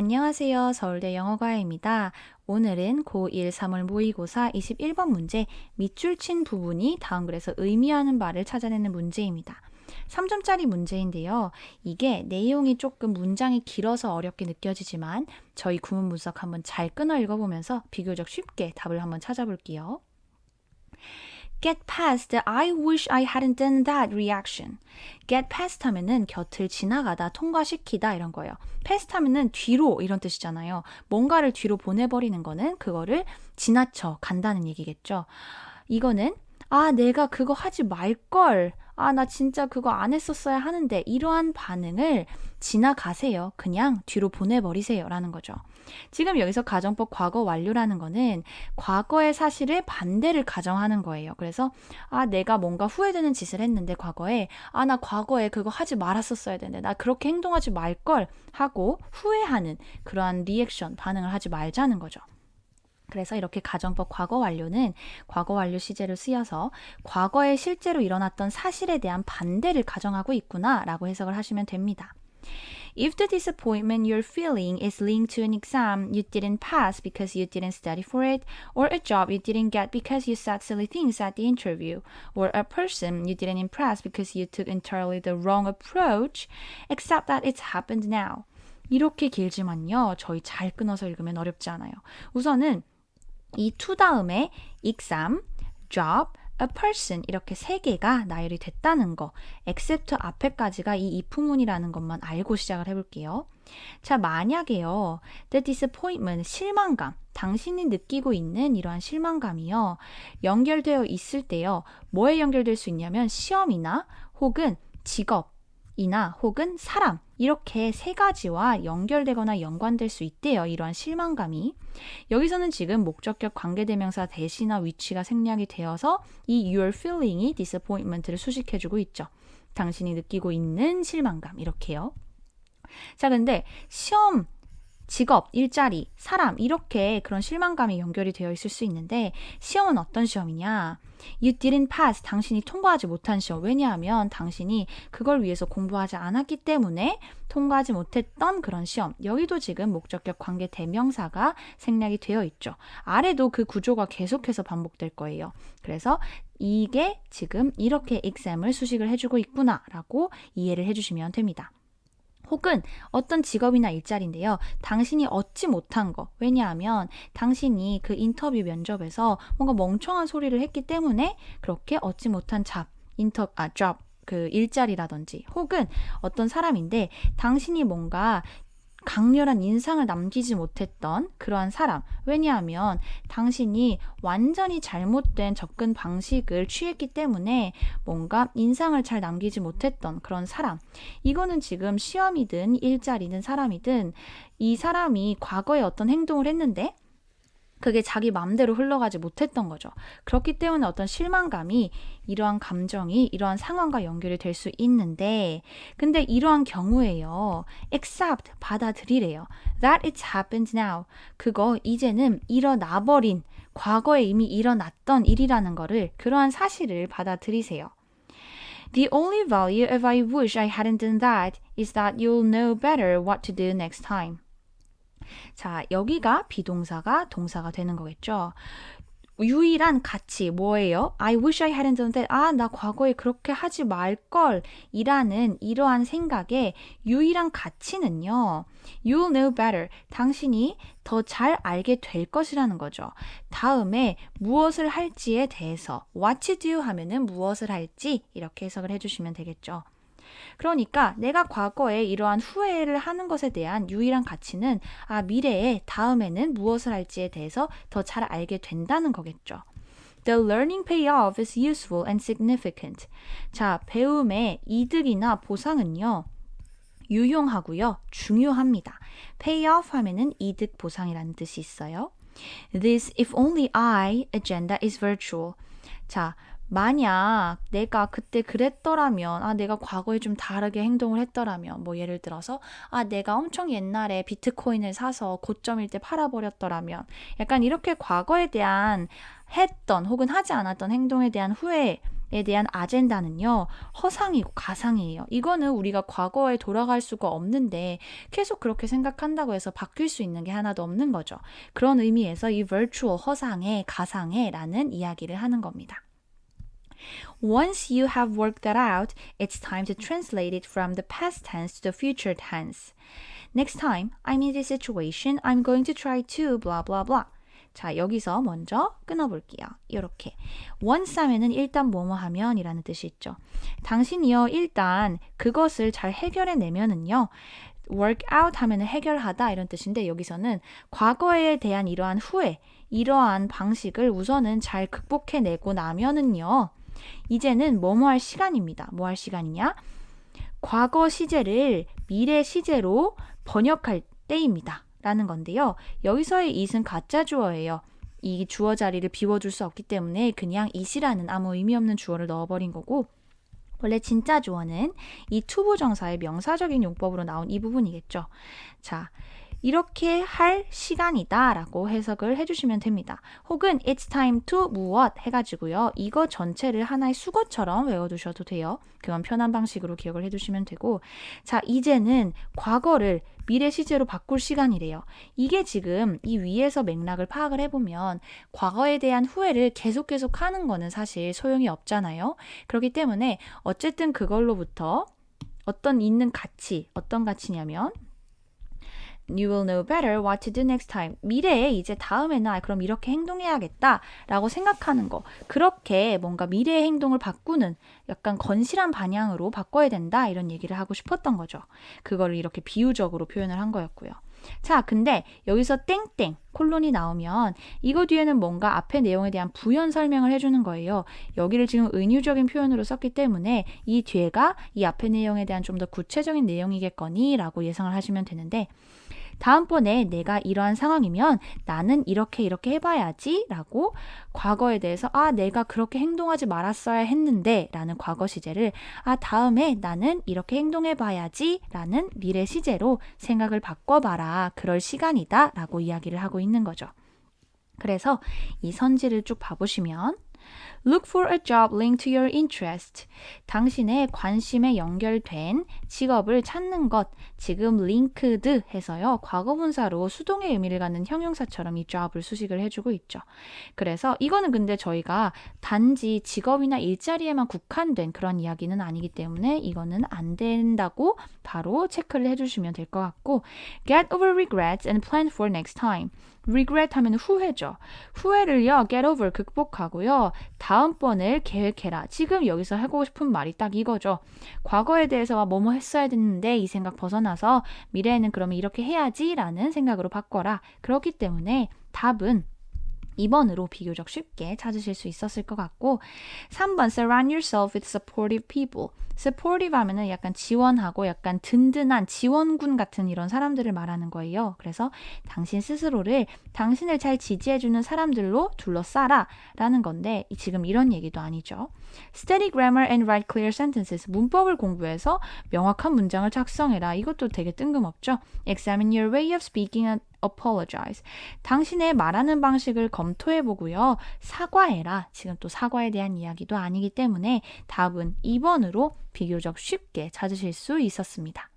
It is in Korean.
안녕하세요. 서울대 영어과외입니다. 오늘은 고1 3월 모의고사 21번 문제 밑줄 친 부분이 다음 글에서 의미하는 바를 찾아내는 문제입니다. 3점짜리 문제인데요. 이게 내용이 조금 문장이 길어서 어렵게 느껴지지만 저희 구문 분석 한번 잘 끊어 읽어보면서 비교적 쉽게 답을 한번 찾아볼게요. Get past the I wish I hadn't done that reaction. Get past 하면은 곁을 지나가다, 통과시키다 이런 거예요. past 하면은 뒤로 이런 뜻이잖아요. 뭔가를 뒤로 보내버리는 거는 그거를 지나쳐 간다는 얘기겠죠. 이거는 아, 내가 그거 하지 말걸. 아, 나 진짜 그거 안 했었어야 하는데 이러한 반응을 지나가세요. 그냥 뒤로 보내버리세요. 라는 거죠. 지금 여기서 가정법 과거 완료라는 거는 과거의 사실을 반대를 가정하는 거예요. 그래서 아, 내가 뭔가 후회되는 짓을 했는데 과거에 아, 나 과거에 그거 하지 말았었어야 되는데 나 그렇게 행동하지 말 걸 하고 후회하는 그러한 리액션, 반응을 하지 말자는 거죠. 그래서 이렇게 가정법 과거 완료는 과거 완료 시제를 쓰여서 과거에 실제로 일어났던 사실에 대한 반대를 가정하고 있구나라고 해석을 하시면 됩니다. If the disappointment you're feeling is linked to an exam you didn't pass because you didn't study for it, or a job you didn't get because you said silly things at the interview, or a person you didn't impress because you took entirely the wrong approach, accept that it's happened now. 이렇게 길지만요. 저희 잘 끊어서 읽으면 어렵지 않아요. 우선은 이 to 다음에 exam, job, a person 이렇게 세 개가 나열이 됐다는 거, except 앞에까지가 이 if문이라는 것만 알고 시작을 해볼게요. 자, 만약에요, the disappointment, 실망감, 당신이 느끼고 있는 이러한 실망감이요, 연결되어 있을 때요, 뭐에 연결될 수 있냐면 시험이나 혹은 직업, 이나 혹은 사람 이렇게 세 가지와 연결되거나 연관될 수 있대요. 이러한 실망감이. 여기서는 지금 목적격 관계대명사 대시나 위치가 생략이 되어서 이 your feeling이 disappointment를 수식해주고 있죠. 당신이 느끼고 있는 실망감 이렇게요. 자, 근데 시험 직업, 일자리, 사람 이렇게 그런 실망감이 연결이 되어 있을 수 있는데 시험은 어떤 시험이냐? You didn't pass. 당신이 통과하지 못한 시험. 왜냐하면 당신이 그걸 위해서 공부하지 않았기 때문에 통과하지 못했던 그런 시험. 여기도 지금 목적격 관계 대명사가 생략이 되어 있죠. 아래도 그 구조가 계속해서 반복될 거예요. 그래서 이게 지금 이렇게 exam을 수식을 해주고 있구나라고 이해를 해주시면 됩니다. 혹은 어떤 직업이나 일자리인데요. 당신이 얻지 못한 거. 왜냐하면 당신이 그 인터뷰 면접에서 뭔가 멍청한 소리를 했기 때문에 그렇게 얻지 못한 잡, 인터, 아, job, 그 일자리라든지 혹은 어떤 사람인데 당신이 뭔가 강렬한 인상을 남기지 못했던 그러한 사람. 왜냐하면 당신이 완전히 잘못된 접근 방식을 취했기 때문에 뭔가 인상을 잘 남기지 못했던 그런 사람. 이거는 지금 시험이든 일자리든 사람이든 이 사람이 과거에 어떤 행동을 했는데 그게 자기 마음대로 흘러가지 못했던 거죠. 그렇기 때문에 어떤 실망감이 이러한 감정이 이러한 상황과 연결이 될 수 있는데 근데 이러한 경우에요. accept 받아들이래요. that it's happened now. 그거 이제는 일어나 버린 과거에 이미 일어났던 일이라는 거를 그러한 사실을 받아들이세요. The only value of I wish I hadn't done that is that you'll know better what to do next time. 자, 여기가 비동사가 동사가 되는 거겠죠. 유일한 가치 뭐예요? I wish I hadn't done that. 아, 나 과거에 그렇게 하지 말걸. 이라는 이러한 생각의 유일한 가치는요. You'll know better. 당신이 더 잘 알게 될 것이라는 거죠. 다음에 무엇을 할지에 대해서 what to do 하면은 무엇을 할지 이렇게 해석을 해주시면 되겠죠. 그러니까 내가 과거에 이러한 후회를 하는 것에 대한 유일한 가치는 아, 미래에 다음에는 무엇을 할지에 대해서 더 잘 알게 된다는 거겠죠. The learning payoff is useful and significant. 자, 배움의 이득이나 보상은요. 유용하고요. 중요합니다. payoff 하면은 이득 보상이라는 뜻이 있어요. This if only I agenda is virtual. 자, 만약 내가 그때 그랬더라면, 아, 내가 과거에 좀 다르게 행동을 했더라면, 뭐 예를 들어서, 아, 내가 엄청 옛날에 비트코인을 사서 고점일 때 팔아버렸더라면, 약간 이렇게 과거에 대한 했던 혹은 하지 않았던 행동에 대한 후회, 에 대한 아젠다는요, 허상이고 가상이에요. 이거는 우리가 과거에 돌아갈 수가 없는데 계속 그렇게 생각한다고 해서 바뀔 수 있는 게 하나도 없는 거죠. 그런 의미에서 이 virtual 허상에 가상에 라는 이야기를 하는 겁니다. Once you have worked that out, it's time to translate it from the past tense to the future tense. Next time I'm in this situation, I'm going to try to blah blah blah. 자, 여기서 먼저 끊어볼게요. 이렇게. once 하면은 일단 뭐뭐 하면 이라는 뜻이 있죠. 당신이요, 일단 그것을 잘 해결해내면은요, work out 하면은 해결하다 이런 뜻인데 여기서는 과거에 대한 이러한 후회, 이러한 방식을 우선은 잘 극복해내고 나면은요, 이제는 뭐뭐 할 시간입니다. 뭐 할 시간이냐? 과거 시제를 미래 시제로 번역할 때입니다. 라는 건데요. 여기서의 it은 가짜 주어예요. 이 주어 자리를 비워줄 수 없기 때문에 그냥 it이라는 아무 의미 없는 주어를 넣어버린 거고 원래 진짜 주어는 이 투부정사의 명사적인 용법으로 나온 이 부분이겠죠. 자, 이렇게 할 시간이다 라고 해석을 해주시면 됩니다. 혹은 it's time to 무엇 해가지고요. 이거 전체를 하나의 수거처럼 외워두셔도 돼요. 그건 편한 방식으로 기억을 해두시면 되고 자 이제는 과거를 미래 시제로 바꿀 시간이래요. 이게 지금 이 위에서 맥락을 파악을 해보면 과거에 대한 후회를 계속 계속 하는 거는 사실 소용이 없잖아요. 그렇기 때문에 어쨌든 그걸로부터 어떤 있는 가치, 어떤 가치냐면 You will know better what to do next time. 미래에 이제 다음에는 아, 그럼 이렇게 행동해야겠다 라고 생각하는 거. 그렇게 뭔가 미래의 행동을 바꾸는 약간 건실한 방향으로 바꿔야 된다 이런 얘기를 하고 싶었던 거죠. 그거를 이렇게 비유적으로 표현을 한 거였고요. 자, 근데 여기서 땡땡 콜론이 나오면 이거 뒤에는 뭔가 앞의 내용에 대한 부연 설명을 해주는 거예요. 여기를 지금 은유적인 표현으로 썼기 때문에 이 뒤에가 이 앞의 내용에 대한 좀 더 구체적인 내용이겠거니 라고 예상을 하시면 되는데 다음번에 내가 이러한 상황이면 나는 이렇게 이렇게 해봐야지 라고 과거에 대해서 아, 내가 그렇게 행동하지 말았어야 했는데 라는 과거 시제를 아, 다음에 나는 이렇게 행동해봐야지 라는 미래 시제로 생각을 바꿔봐라. 그럴 시간이다 라고 이야기를 하고 있는 거죠. 그래서 이 선지를 쭉 봐보시면 Look for a job linked to your interest. 당신의 관심에 연결된 직업을 찾는 것. 지금 linked 해서요. 과거분사로 수동의 의미를 갖는 형용사처럼 이 job을 수식을 해주고 있죠. 그래서 이거는 근데 저희가 단지 직업이나 일자리에만 국한된 그런 이야기는 아니기 때문에 이거는 안 된다고 바로 체크를 해주시면 될 것 같고 get over regrets and plan for next time. Regret 하면 후회죠. 후회를요, get over 극복하고요. 다음번을 계획해라. 지금 여기서 하고 싶은 말이 딱 이거죠. 과거에 대해서 뭐뭐 했어야 됐는데 이 생각 벗어나서 미래에는 그러면 이렇게 해야지라는 생각으로 바꿔라. 그렇기 때문에 답은 2번으로 비교적 쉽게 찾으실 수 있었을 것 같고 3번 surround yourself with supportive people. supportive 하면은 약간 지원하고 약간 든든한 지원군 같은 이런 사람들을 말하는 거예요. 그래서 당신 스스로를 당신을 잘 지지해 주는 사람들로 둘러싸라 라는 건데 지금 이런 얘기도 아니죠. Study grammar and write clear sentences. 문법을 공부해서 명확한 문장을 작성해라. 이것도 되게 뜬금없죠. Examine your way of speaking apologize. 당신의 말하는 방식을 검토해 보고요. 사과해라. 지금 또 사과에 대한 이야기도 아니기 때문에 답은 2번으로 비교적 쉽게 찾으실 수 있었습니다.